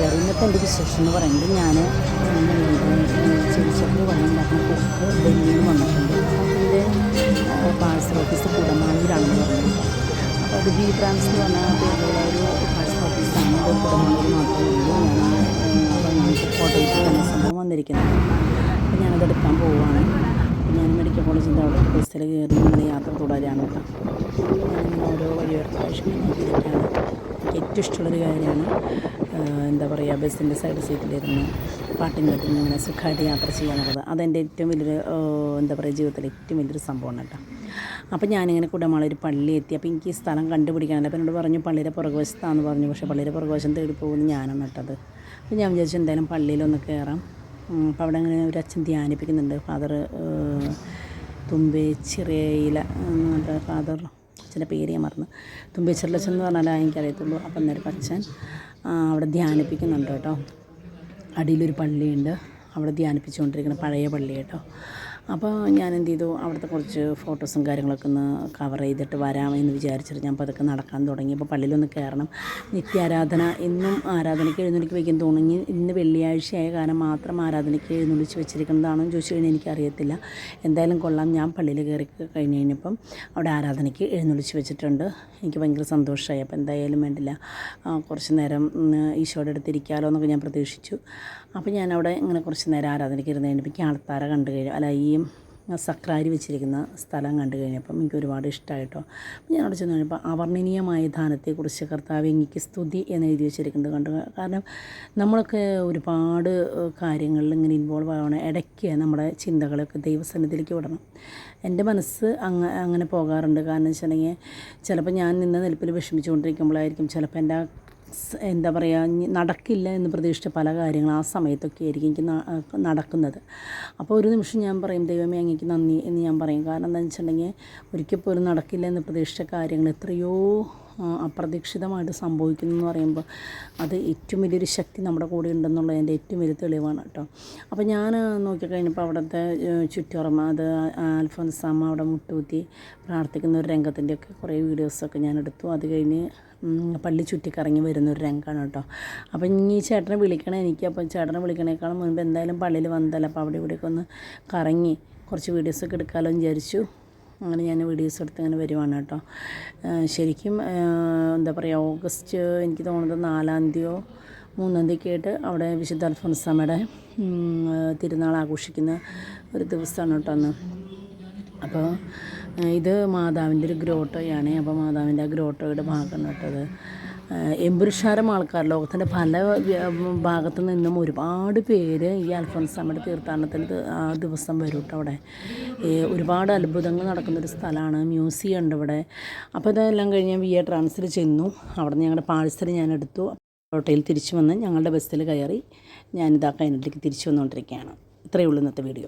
കൂട്ടുകാർ ഇന്നത്തെ എന്റെ വിശേഷം എന്ന് പറയുന്നത് ഞാൻ ചെറിച്ചേട്ടന് വന്നിട്ടുണ്ടാക്കുന്ന കുക്ക് ഡൽഹിയിൽ നിന്ന് വന്നിട്ടുണ്ട് അതിന്റെ പാഴ്സൽ ഓഫീസ് കുടമാളൂരാണെന്ന് പറഞ്ഞത് അപ്പോൾ അത് ബി ട്രാൻസ് എന്ന് പറഞ്ഞ പേരുള്ള ഒരു പാഴ്സൽ ഓഫീസാണ് അത് കുടമാളൂർ മാത്രമേ ഉള്ളൂ. ഞാൻ കോട്ടയത്ത് തന്നെ സംഭവം വന്നിരിക്കുന്നത് അപ്പോൾ ഞാനത് എടുക്കാൻ പോവുകയാണ് ഞാൻ മെഡിക്കൽ കോളേജിന്റെ അവിടെ ബസ്സിൽ കയറി യാത്ര തുടരാണ് കേട്ടോ. ഞാനിങ്ങനെ ഓരോ പ്രാവശ്യം ഞാൻ നോക്കിയിരിക്കുകയാണ് എനിക്ക് ഏറ്റവും ഇഷ്ടമുള്ളൊരു കാര്യമാണ് എന്താ പറയുക ബസ്സിന്റെ സൈഡ് സീറ്റിലിരുന്ന് പാട്ടും കേട്ടും ഇങ്ങനെ സുഖമായിട്ട് യാത്ര ചെയ്യാനുള്ളത് അതെന്റെ ഏറ്റവും വലിയൊരു എന്താ പറയുക ജീവിതത്തിലെ ഏറ്റവും വലിയൊരു സംഭവമാണ് കേട്ടോ. അപ്പോൾ ഞാനിങ്ങനെ കുടമാള ഒരു പള്ളി എത്തി. അപ്പോൾ എനിക്ക് ഈ സ്ഥലം കണ്ടുപിടിക്കാനുണ്ട് അപ്പോൾ എന്നോട് പറഞ്ഞു പള്ളിയുടെ പുറകുവശത്താണെന്ന് പറഞ്ഞു. പക്ഷേ പള്ളിയുടെ പുറകുവശം തേടി പോകുന്നത് ഞാനാണ് കേട്ടത് അപ്പോൾ ഞാൻ വിചാരിച്ചു എന്തായാലും പള്ളിയിലൊന്ന് കയറാം അപ്പോൾ അവിടെ അങ്ങനെ ഒരു അച്ഛൻ ധ്യാനിപ്പിക്കുന്നുണ്ട്. ഫാദർ തുമ്പേ ചിറയില ഫാദർ അച്ഛന്റെ പേര് ഞാൻ മറന്നു. തുമ്പേച്ചിറലച്ചൻ എന്ന് പറഞ്ഞാലേ എനിക്കറിയത്തുള്ളൂ. അപ്പം അന്നേരം അച്ഛൻ അവിടെ ധ്യാനിപ്പിക്കുന്നുണ്ട് കേട്ടോ. അടിയിലൊരു പള്ളിയുണ്ട്. അവിടെ ധ്യാനിപ്പിച്ചുകൊണ്ടിരിക്കുന്ന പഴയ പള്ളി കേട്ടോ. അപ്പോൾ ഞാൻ എന്ത് ചെയ്തു അവിടുത്തെ കുറച്ച് ഫോട്ടോസും കാര്യങ്ങളൊക്കെ ഒന്ന് കവർ ചെയ്തിട്ട് വരാമെന്ന് വിചാരിച്ചിട്ട് ഞാൻ പതുക്കെ നടക്കാൻ തുടങ്ങി. അപ്പോൾ പള്ളിയിലൊന്ന് കയറണം. നിത്യാരാധന ഇന്നും ആരാധനയ്ക്ക് എഴുന്നള്ളിക്ക് വയ്ക്കാൻ തുടങ്ങി ഇന്ന് വെള്ളിയാഴ്ചയായ കാരണം മാത്രം ആരാധനയ്ക്ക് എഴുന്നള്ളിച്ച് വെച്ചിരിക്കുന്നതാണെന്ന് ചോദിച്ചു കഴിഞ്ഞാൽ എനിക്കറിയത്തില്ല. എന്തായാലും കൊള്ളാം. ഞാൻ പള്ളിയിൽ കയറി കഴിഞ്ഞ് കഴിഞ്ഞപ്പം അവിടെ ആരാധനയ്ക്ക് എഴുന്നള്ളിച്ച് വെച്ചിട്ടുണ്ട്. എനിക്ക് ഭയങ്കര സന്തോഷമായി. അപ്പോൾ എന്തായാലും വേണ്ടില്ല. കുറച്ച് നേരം ഈശോയുടെ അടുത്തിരിക്കാമല്ലോ എന്നൊക്കെ ഞാൻ പ്രതീക്ഷിച്ചു. അപ്പോൾ ഞാനവിടെ ഇങ്ങനെ കുറച്ച് നേരം ആരാധനയ്ക്ക് ഇരുന്ന് കഴിഞ്ഞപ്പോൾ ആൾത്താര കണ്ടു കഴിഞ്ഞു. അല്ല ഈ സക്രാരി വെച്ചിരിക്കുന്ന സ്ഥലം കണ്ടു കഴിഞ്ഞപ്പം എനിക്ക് ഒരുപാട് ഇഷ്ടമായിട്ടോ. അപ്പം ഞാൻ അവിടെ ചെന്ന് കഴിഞ്ഞപ്പോൾ അവർണനീയമായ ദാനത്തെക്കുറിച്ച് കർത്താവ് എനിക്ക് സ്തുതി എന്ന് എഴുതി വെച്ചിരിക്കുന്നത് കണ്ടു. കാരണം നമ്മളൊക്കെ ഒരുപാട് കാര്യങ്ങളിൽ ഇങ്ങനെ ഇൻവോൾവ് ആവണം ഇടയ്ക്ക് നമ്മുടെ ചിന്തകളൊക്കെ ദൈവസന്നിധിയിലേക്ക് വിടണം. എന്റെ മനസ്സ് അങ്ങ അങ്ങനെ പോകാറുണ്ട്. കാരണം വെച്ചിട്ടുണ്ടെങ്കിൽ ചിലപ്പോൾ ഞാൻ നിന്ന നിലപ്പിൽ വിഷമിച്ചുകൊണ്ടിരിക്കുമ്പോഴായിരിക്കും ചിലപ്പോൾ എന്റെ എന്താ പറയുക നടക്കില്ല എന്ന് പ്രതീക്ഷിച്ച പല കാര്യങ്ങളും ആ സമയത്തൊക്കെ ആയിരിക്കും എനിക്ക് നടക്കുന്നത്. അപ്പോൾ ഒരു നിമിഷം ഞാൻ പറയും ദൈവമേ അങ്ങേക്ക് നന്ദി എന്ന് ഞാൻ പറയും. കാരണം എന്താണെന്ന് വെച്ചിട്ടുണ്ടെങ്കിൽ ഒരിക്കൽ പോലും നടക്കില്ല എന്ന് പ്രതീക്ഷിച്ച കാര്യങ്ങൾ എത്രയോ അപ്രതീക്ഷിതമായിട്ട് സംഭവിക്കുന്നു എന്ന് പറയുമ്പോൾ അത് ഏറ്റവും വലിയൊരു ശക്തി നമ്മുടെ കൂടെ ഉണ്ടെന്നുള്ളതിന്റെ ഏറ്റവും വലിയ തെളിവാണ് കേട്ടോ. അപ്പോൾ ഞാൻ നോക്കിക്കഴിഞ്ഞപ്പോൾ അവിടുത്തെ ചുറ്റുറമ അത് അൽഫോൻസാമ്മ അവിടെ മുട്ടുകുത്തി പ്രാർത്ഥിക്കുന്ന ഒരു രംഗത്തിന്റെയൊക്കെ കുറേ വീഡിയോസൊക്കെ ഞാൻ എടുത്തു. അത് കഴിഞ്ഞ് പള്ളി ചുറ്റിക്കറങ്ങി വരുന്ന ഒരു രംഗമാണ് കേട്ടോ. അപ്പം ഇനി ചേട്ടനെ വിളിക്കണം എനിക്ക് അപ്പം ചേട്ടനെ വിളിക്കണേക്കാളും മുൻപ് എന്തായാലും പള്ളിയിൽ വന്നതല്ല. അപ്പോൾ അവിടെ ഇവിടെയൊക്കെ ഒന്ന് കറങ്ങി കുറച്ച് വീഡിയോസൊക്കെ എടുക്കാമല്ലോ എന്ന് വിചാരിച്ചു. അങ്ങനെ ഞാൻ വീഡിയോസ് എടുത്ത് അങ്ങനെ വരുവാണ് കേട്ടോ. ശരിക്കും എന്താ പറയുക ഓഗസ്റ്റ് എനിക്ക് തോന്നുന്നത് നാലാം തീയതിയോ മൂന്നാം തീയതി ആയിട്ട് അവിടെ വിശുദ്ധ അൽഫോൻസാമ്മയുടെ തിരുനാൾ ആഘോഷിക്കുന്ന ഒരു ദിവസമാണ് കേട്ടോ അന്ന്. അപ്പോൾ ഇത് മാതാവിന്റെ ഒരു ഗ്രോട്ടോയാണ്. അപ്പോൾ മാതാവിന്റെ ആ ഗ്രോട്ടോയുടെ ഭാഗമാണ് കേട്ടത് എമ്പുരുഷാരം ആൾക്കാർ ലോകത്തിന്റെ പല ഭാഗത്തു നിന്നും ഒരുപാട് പേര് ഈ അൽഫോൻസാമ്മയുടെ തീർത്ഥാടനത്തിന് ആ ദിവസം വരും കേട്ടോ അവിടെ ഒരുപാട് അത്ഭുതങ്ങൾ നടക്കുന്നൊരു സ്ഥലമാണ് മ്യൂസിയം ഉണ്ട് ഇവിടെ. അപ്പോൾ ഇതെല്ലാം കഴിഞ്ഞ് വി എ ട്രാൻസിൽ ചെന്നു. അവിടെ നിന്ന് ഞങ്ങളുടെ പാഴ്സൽ ഞാൻ എടുത്തു. ഹോട്ടലിൽ തിരിച്ചു വന്ന് ഞങ്ങളുടെ ബസ്സിൽ കയറി ഞാനിതാ കൈനട്ടിലേക്ക് തിരിച്ചു വന്നുകൊണ്ടിരിക്കുകയാണ് ഇത്രയേ ഉള്ളൂ ഇന്നത്തെ വീഡിയോ.